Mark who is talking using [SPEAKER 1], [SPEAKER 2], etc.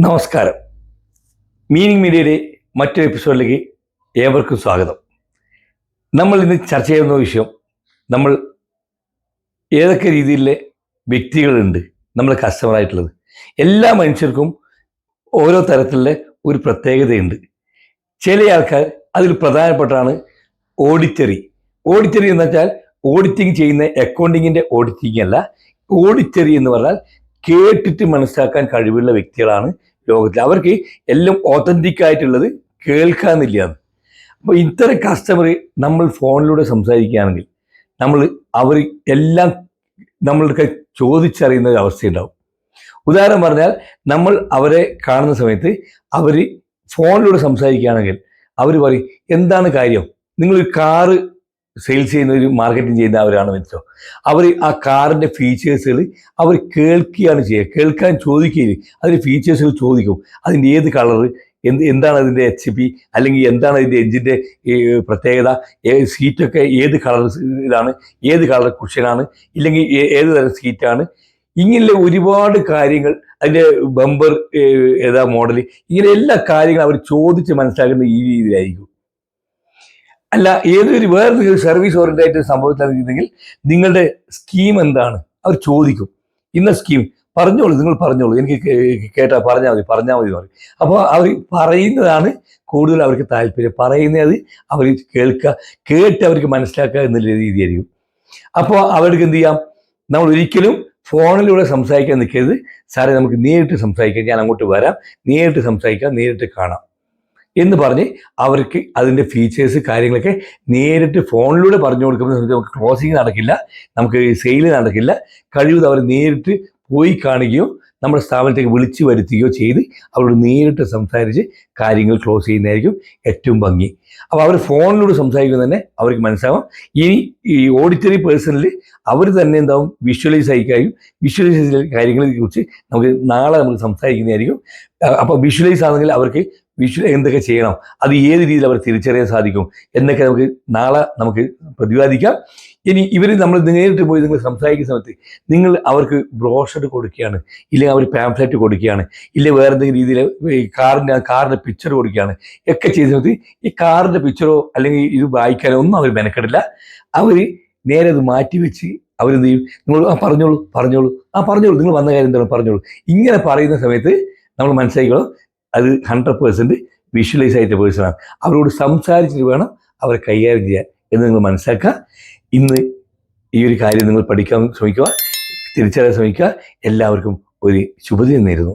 [SPEAKER 1] നമസ്കാരം. മീനിങ് മീഡിയയുടെ മറ്റൊരു എപ്പിസോഡിലേക്ക് ഏവർക്കും സ്വാഗതം. നമ്മൾ ഇന്ന് ചർച്ച ചെയ്യുന്ന വിഷയം നമ്മൾ ഏതൊക്കെ രീതിയിലെ വ്യക്തികളുണ്ട് നമ്മൾ കസ്റ്റമറായിട്ടുള്ളത് എല്ലാ മനുഷ്യർക്കും ഓരോ തരത്തിലുള്ള ഒരു പ്രത്യേകതയുണ്ട്. ചില ആൾക്കാർ അതിൽ പ്രധാനപ്പെട്ടാണ് ഓഡിറ്ററി ഓഡിറ്ററി എന്ന് വെച്ചാൽ ഓഡിറ്റിംഗ് ചെയ്യുന്ന അക്കൗണ്ടിങ്ങിന്റെ ഓഡിറ്റിംഗ് അല്ല. ഓഡിറ്ററി എന്ന് പറഞ്ഞാൽ കേട്ടിട്ട് മനസ്സിലാക്കാൻ കഴിവുള്ള വ്യക്തികളാണ് ലോകത്തിൽ അവർക്ക് എല്ലാം ഓതന്റിക് ആയിട്ടുള്ളത് കേൾക്കാന്നില്ല അപ്പോൾ ഇത്തരം കസ്റ്റമർ നമ്മൾ ഫോണിലൂടെ സംസാരിക്കുകയാണെങ്കിൽ നമ്മൾ അവർ എല്ലാം നമ്മൾക്ക് ചോദിച്ചറിയുന്ന ഒരു അവസ്ഥയുണ്ടാവും ഉദാഹരണം പറഞ്ഞാൽ നമ്മൾ അവരെ കാണുന്ന സമയത്ത് അവർ ഫോണിലൂടെ സംസാരിക്കുകയാണെങ്കിൽ അവർ പറയും എന്താണ് കാര്യം? നിങ്ങൾ കാറ് സെയിൽസ് ചെയ്യുന്ന ഒരു മാർക്കറ്റിംഗ് ചെയ്യുന്ന അവരാണ് വെച്ചോ അവർ ആ കാറിന്റെ ഫീച്ചേഴ്സുകൾ അവർ കേൾക്കുകയാണ് ചെയ്യുക. കേൾക്കാൻ ചോദിക്കുകയും അതിന്റെ ഫീച്ചേഴ്സുകൾ ചോദിക്കും. അതിന്റെ ഏത് കളറ് എന്ത് എന്താണ് അതിന്റെ എച്ച് പി അല്ലെങ്കിൽ എന്താണ് അതിന്റെ എഞ്ചിന്റെ പ്രത്യേകത സീറ്റൊക്കെ ഏത് കളർ ഇതാണ് ഏത് കളർ കുഷനാണ് ഇല്ലെങ്കിൽ ഏത് തരം സീറ്റാണ് ഇങ്ങനെയുള്ള ഒരുപാട് കാര്യങ്ങൾ അതിന്റെ ബമ്പർ ഏതാ മോഡൽ ഇങ്ങനെ എല്ലാ കാര്യങ്ങളും അവർ ചോദിച്ച് മനസ്സിലാക്കുന്ന ഈ രീതിയിലായിരിക്കും. അല്ല ഏതൊരു വേറെ സർവീസ് ഓറിയന്റഡ് സംഭവിച്ചിരുന്നെങ്കിൽ നിങ്ങളുടെ സ്കീം എന്താണ്? അവർ ചോദിക്കും. ഇന്ന സ്കീം പറഞ്ഞോളൂ നിങ്ങൾ പറഞ്ഞോളൂ. എനിക്ക് കേട്ടാൽ കേട്ടാ പറഞ്ഞാൽ മതി പറഞ്ഞാൽ മതി പറയും. അപ്പോൾ അവർ പറയുന്നതാണ് കൂടുതൽ അവർക്ക് താല്പര്യം. പറയുന്നത് അവർ കേൾക്കുക കേട്ട് അവർക്ക് മനസ്സിലാക്കുക എന്നുള്ള രീതിയായിരിക്കും. അപ്പോൾ അവർക്ക് എന്ത് ചെയ്യാം? നമ്മൾ ഒരിക്കലും ഫോണിലൂടെ സംസാരിക്കാൻ നിൽക്കരുത്. സാറേ നമുക്ക് നേരിട്ട് സംസാരിക്കാം. ഞാൻ അങ്ങോട്ട് വരാം. നേരിട്ട് സംസാരിക്കാം നേരിട്ട് കാണാം. എന്ന് പറഞ്ഞ് അവർക്ക് അതിന്റെ ഫീച്ചേഴ്സ് കാര്യങ്ങളൊക്കെ നേരിട്ട് ഫോണിലൂടെ പറഞ്ഞു കൊടുക്കുമ്പോൾ നമുക്ക് ക്ലോസിങ് നടക്കില്ല നമുക്ക് സെയിൽ നടക്കില്ല. കഴിവത് അവർ നേരിട്ട് പോയി കാണുകയോ നമ്മുടെ സ്ഥാപനത്തേക്ക് വിളിച്ചു വരുത്തുകയോ ചെയ്ത് അവരോട് നേരിട്ട് സംസാരിച്ച് കാര്യങ്ങൾ ക്ലോസ് ചെയ്യുന്നതായിരിക്കും ഏറ്റവും ഭംഗി. അപ്പോൾ അവർ ഫോണിലൂടെ സംസാരിക്കുന്നത് തന്നെ അവർക്ക് മനസ്സിലാവും. ഇനി ഈ ഓഡിറ്ററി പേഴ്സണിൽ അവർ തന്നെ എന്താവും? വിഷ്വലൈസ് ആയിക്കായും വിഷ്വലൈസ് കാര്യങ്ങളെ കുറിച്ച് നമുക്ക് നാളെ നമുക്ക് സംസാരിക്കുന്നതായിരിക്കും. അപ്പോൾ വിഷ്വലൈസ് ആണെങ്കിൽ അവർക്ക് വിഷ്വൽ എന്തൊക്കെ ചെയ്യണം? അത് ഏത് രീതിയിൽ അവർ തിരിച്ചറിയാൻ സാധിക്കും? എന്നൊക്കെ നമുക്ക് നാളെ നമുക്ക് പ്രതിപാദിക്കാം. ഇനി ഇവർ നമ്മൾ നേരിട്ട് പോയി നിങ്ങൾ സംസാരിക്കുന്ന സമയത്ത് നിങ്ങൾ അവർക്ക് ബ്രോഷർ കൊടുക്കുകയാണ്. ഇല്ലെങ്കിൽ അവർ പാംഫ്ലെറ്റ് കൊടുക്കുകയാണ്. ഇല്ലെങ്കിൽ വേറെ എന്തെങ്കിലും രീതിയിൽ കാറിന്റെ കാറിന്റെ പിക്ചർ കൊടുക്കുകയാണ്. ഒക്കെ ചെയ്ത സമയത്ത് ഈ കാറിന്റെ പിക്ചറോ അല്ലെങ്കിൽ ഇത് വായിക്കാനോ ഒന്നും അവർ മെനക്കെടില്ല. അവർ നേരെ അത് മാറ്റി വെച്ച് അവരെന്ത് ചെയ്യും? നിങ്ങൾ ആ പറഞ്ഞോളൂ പറഞ്ഞോളൂ. ആ പറഞ്ഞോളൂ. നിങ്ങൾ വന്ന കാര്യം എന്താണ്? പറഞ്ഞോളൂ. ഇങ്ങനെ പറയുന്ന സമയത്ത് നമ്മൾ മനസ്സിലാക്കിക്കോളും. അത് ഹൺഡ്രഡ് പേഴ്സന്റ് വിഷ്വലൈസ് ആയിട്ട് പേഴ്സണാണ് അവരോട് സംസാരിച്ചിട്ട് വേണം അവരെ കൈകാര്യം ചെയ്യാൻ എന്ന് നിങ്ങൾ മനസ്സിലാക്കുക ഇന്ന് ഈ ഒരു കാര്യം നിങ്ങൾ പഠിക്കാൻ ശ്രമിക്കുക തിരിച്ചറിയാൻ ശ്രമിക്കുക. എല്ലാവർക്കും ഒരു ശുഭദിനം നേരുന്നു.